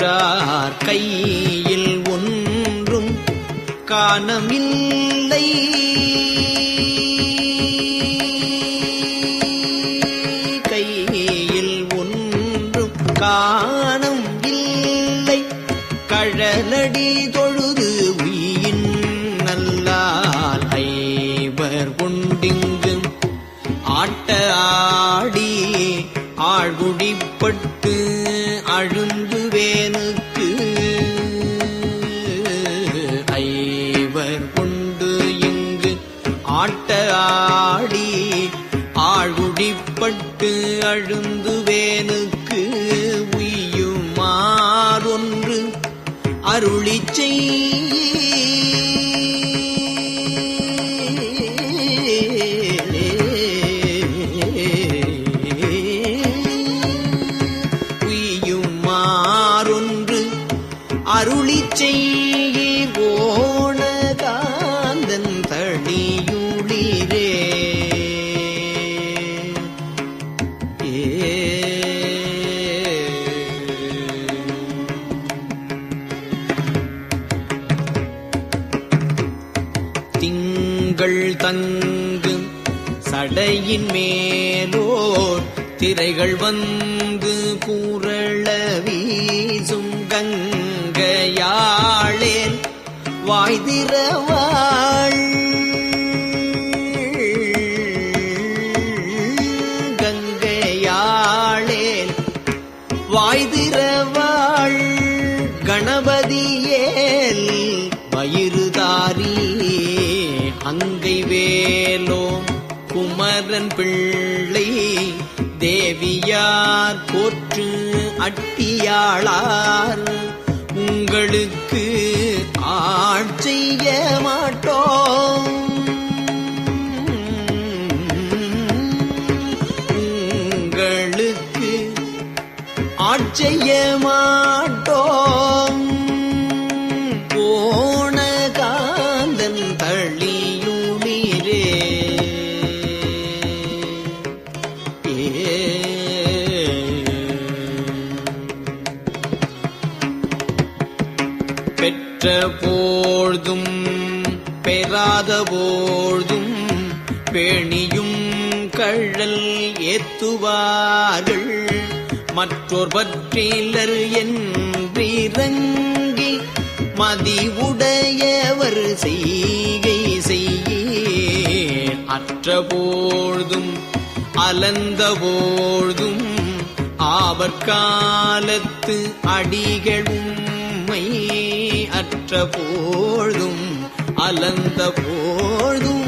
உற்றார் கையில் ஒன்றும் காணமில்லை. வந்து கூறள வீசும் கங்கையாளேன் வாய்திரவா அட்டியாளார் உங்களுக்கு ஆட்சிய மாட்டோம். உங்களுக்கு ஆட்சிய மாட்டோம். ஏத்துவார்கள் மற்றோர் பற்றிலர் என்றிறங்கி மதிவுடையவர் செய்கை செய்ய அற்றபோழ்தும் அலந்தபோழ்தும் அலந்த போழ்தும் ஆவற்காலத்து அடிகளும்மை அற்றபோழ்தும் அலந்த போழ்தும்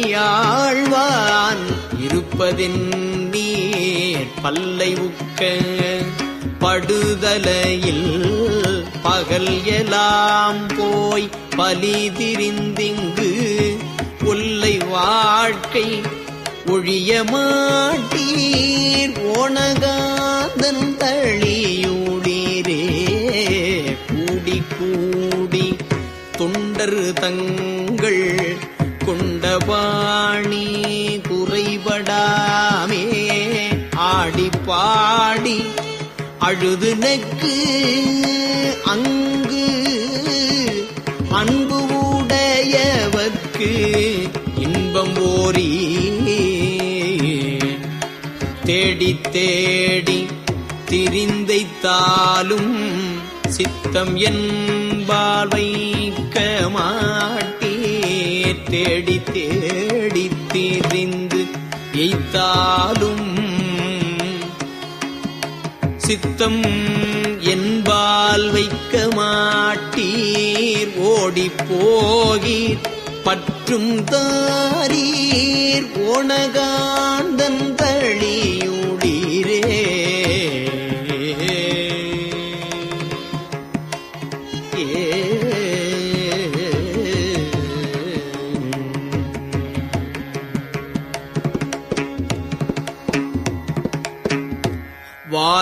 எம்மை ஆழ்வான் இருப்பதென் நீர் பல்லை உக்க படுதலையில் பகல் எலாம் போய் பலி திரிந்திங்கு கொல்லை வாழ்க்கை ஒழிய மாட்டீர். ஓணகாந்தன் தழியூடீரே கூடி கூடி தொண்டர் தங்கள் கொண்டபாணி குறைபடாமே. ஆடி பாடி அழுது நெக்கு அங்கு. அன்பு உடையவர்க்கு இன்பம் ஓரி. தேடி தேடி திரிந்தைத்தாலும் சித்தம் என்பால் வைக்க மாட்டீர் தேடி எய்த்தாலும் சித்தம் என்பால் வைக்க மாட்டீர். ஓடிப் பற்றும் தாரீர். ஓணகாந்தன்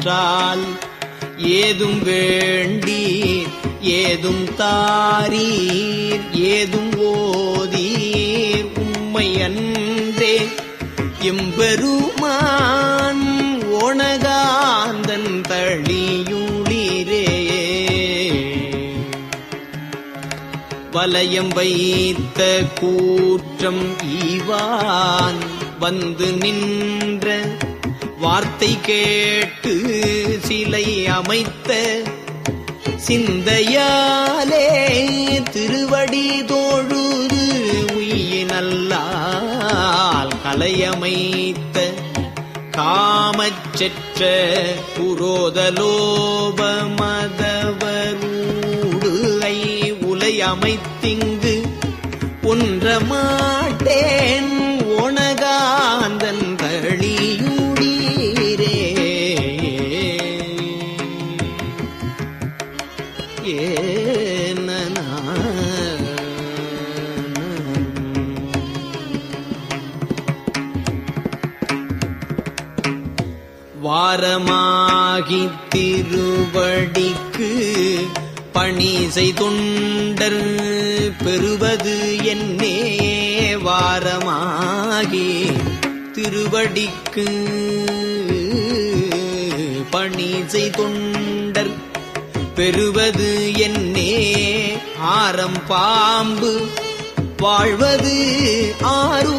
பெற்றால் ஏதும் வேண்டீர் ஏதும் தாரீர் ஏதும் ஓதீர். உம்மை அன்றே எம்பெருமான் ஓணகாந்தன் தழியுளிரே. வலயம் வைத்த கூற்றம் ஈவான் வந்து நின்ற வார்த்தை கேட்டு சிலை அமைத்த சிந்தையாலே திருவடி தோழுது உயினல்லால் கலையமைத்த காமச்செற்ற புரோதலோபமதவரூடு ஐ உலை அமைத்திங்கு ஒன்ற ஆகி திருவடிக்கு பணி செய்தொண்டர் பெறுவது என்னே வாரமாகி திருவடிக்கு பணி செய்தொண்டர் பெறுவது என்னே ஆரம் பாம்பு வாழ்வது ஆரூ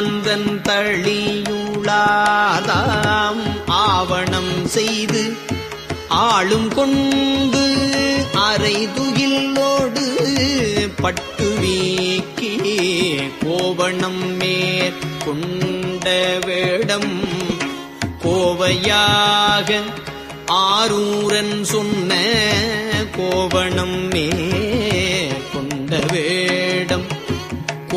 ஓணகாந்தன் தழியுளாதாம் ஆவணம் செய்து ஆளும் கொண்டு அரை துகிலோடு பட்டு வீக்கி கோவணம் மேற்கொண்ட வேடம் கோவையாக ஆரூரன் சொன்ன கோவணம் மேற்கொண்ட வேடம்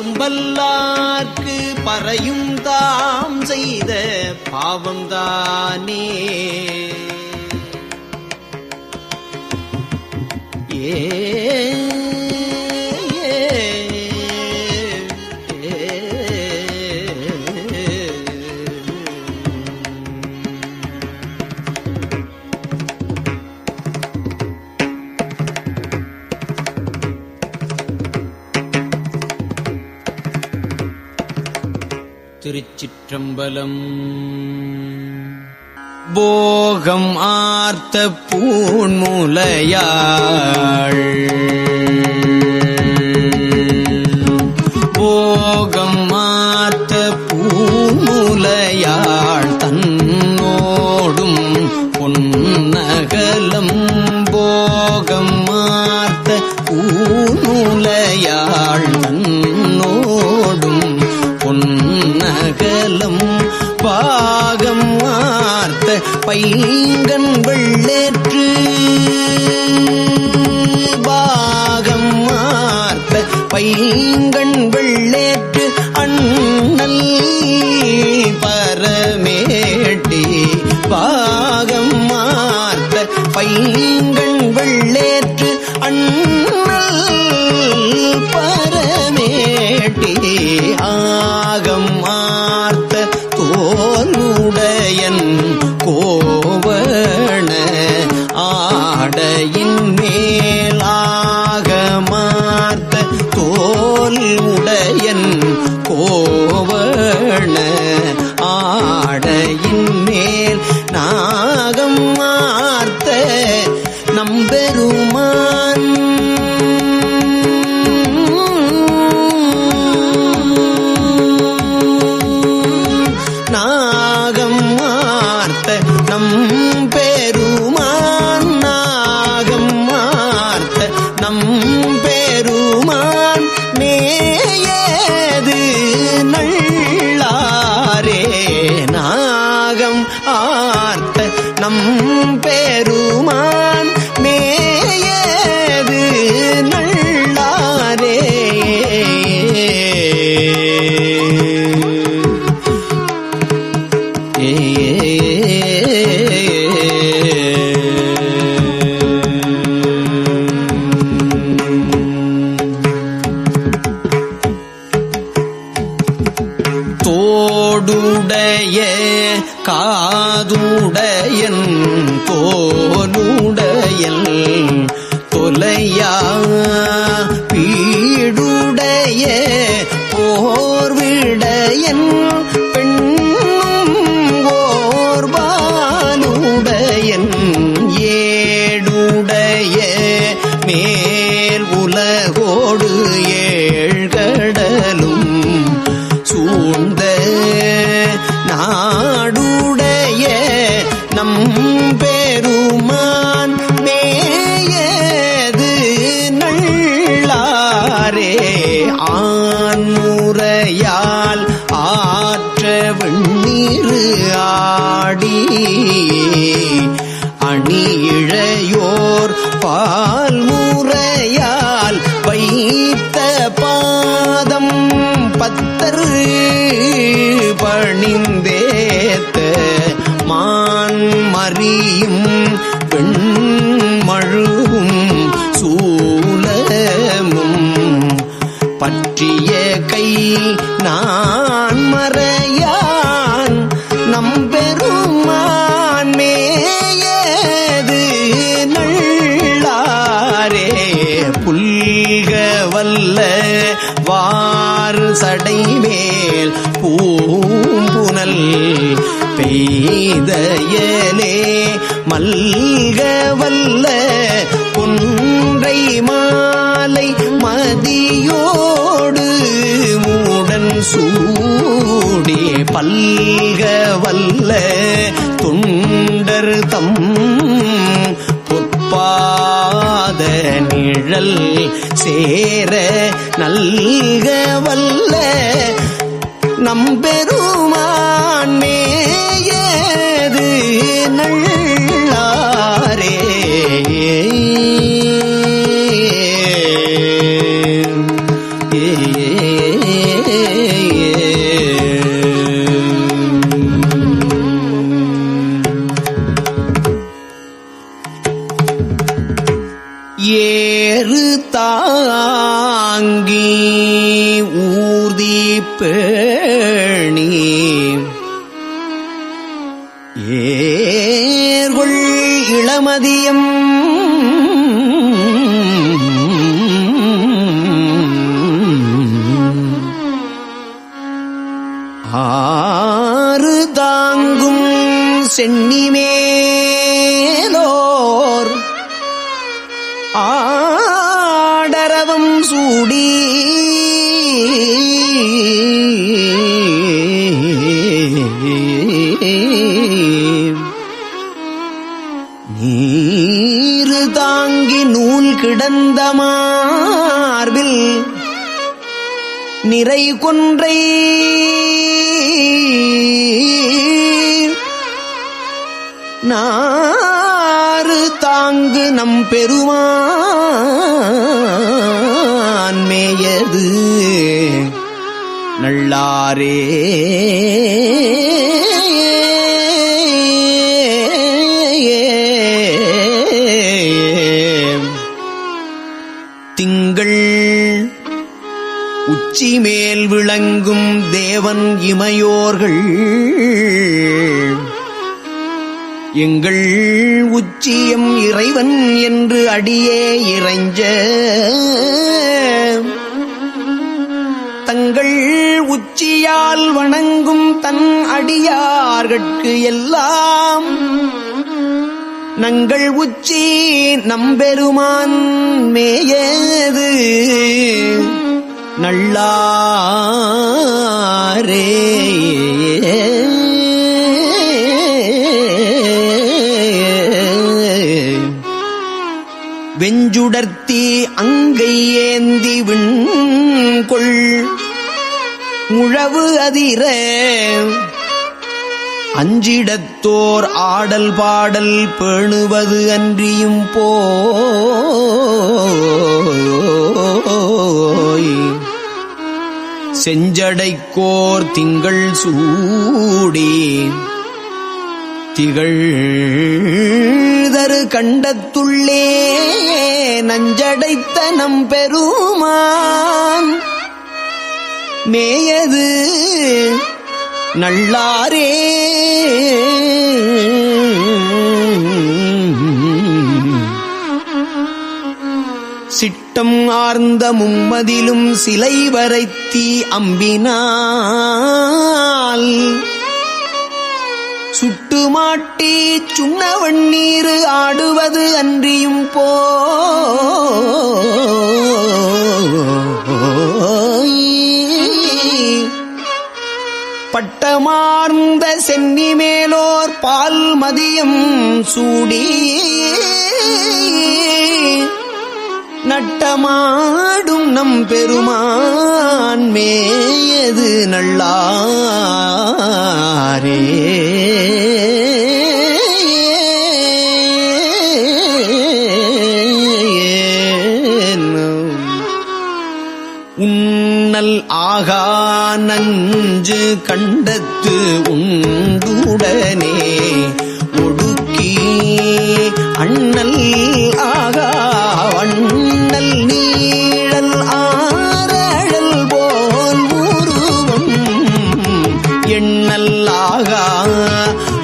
துன்பல்லார்க்கு பறையும் தாம் செய்த பாவம்தானே. ஏ திருச்சிற்றம்பலம். போகம் ஆர்த்த பூன்முலையாள் பயின்ற பணிந்தேத்த மான் மறியும் பெண்மழுவும் சூலமும் பற்றிய கை நான் பெய்தயனே மல்க வல்ல குன்றை மாலை மதியோடு மூடன் சூடி பல்க வல்ல துண்டர் தம் பொற்பாத நிழல் சேர நல்க வல்ல நம்பெருமா ஆங்கி ஊர்தி பேணி. ஏர்கொள் இளமதியம். ஆறு தாங்கும் சென்னி நீரு தாங்கி நூல் கிடந்த மார்பில் நிறை கொன்றை நாறு தாங்கு நம் பெருமான் ஆரே திங்கள் உச்சி மேல் விளங்கும் தேவன் இமையோர்கள். எங்கள் உச்சியம் இறைவன் என்று அடியே இறைஞ்ச. தங்கள் உச்சியால் வணங்கும் தன் அடியார்கட்கு எல்லாம். நங்கள் உச்சி நம்பெருமான் மேயது. நல்லாரே. வெஞ்சுடர்த்தி அங்கை ஏந்தி விண்கொள். முழவு அதிர அஞ்சிடத்தோர் ஆடல் பாடல் பேணுவது அன்றியும் போய். செஞ்சடைக்கோர் திங்கள் சூடி திகழ்தரு கண்டத்துள்ளே நஞ்சடைத்த நம் பெருமான். மேயது நல்லாரே. சிட்டம் ஆர்ந்த மும்மதிலும் சிலை வரைத்தி அம்பினால். சுட்டுமாட்டி சுண்ண வண்ணீர் ஆடுவது அன்றியும் போ. பட்டமார்ந்த சென்னி மேலோர் பால் மதியம் சூடி. நட்டமாடும் நம் பெருமான் மேய மேயது நல்லாரே. உன்னல் ஆகா நஞ்சு கண்டத்து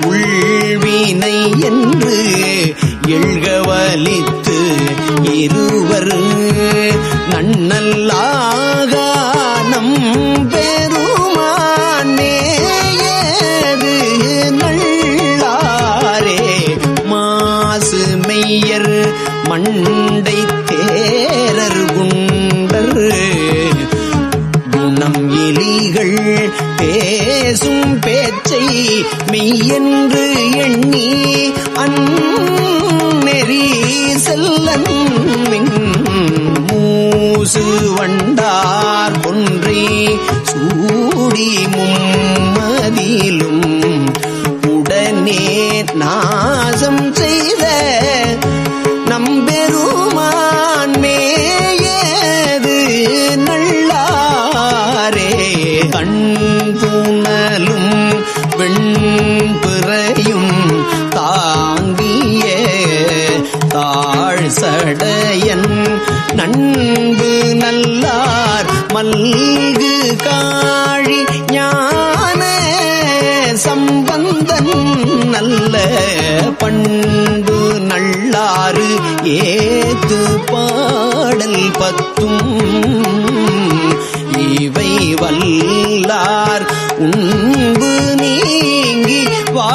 உள்வினை என்று எழுகவலித்து இருவர் நன்னல்லா பேசும் பேச்சை மெய்யென்று எண்ணி அந்நெறி செல்லன் மூசு வண்டார் ஒன்றி சூடி மும்மதிலும் உடனே நாசம் செய்த ஆறு ஏத்து பாடல் பத்தும். இவை வல்லார் உண்பு நீங்கி வா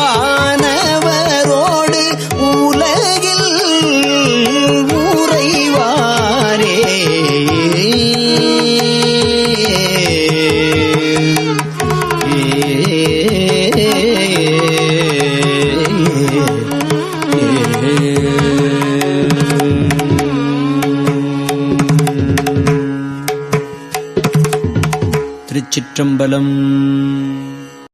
திருச்சிற்றம்பலம்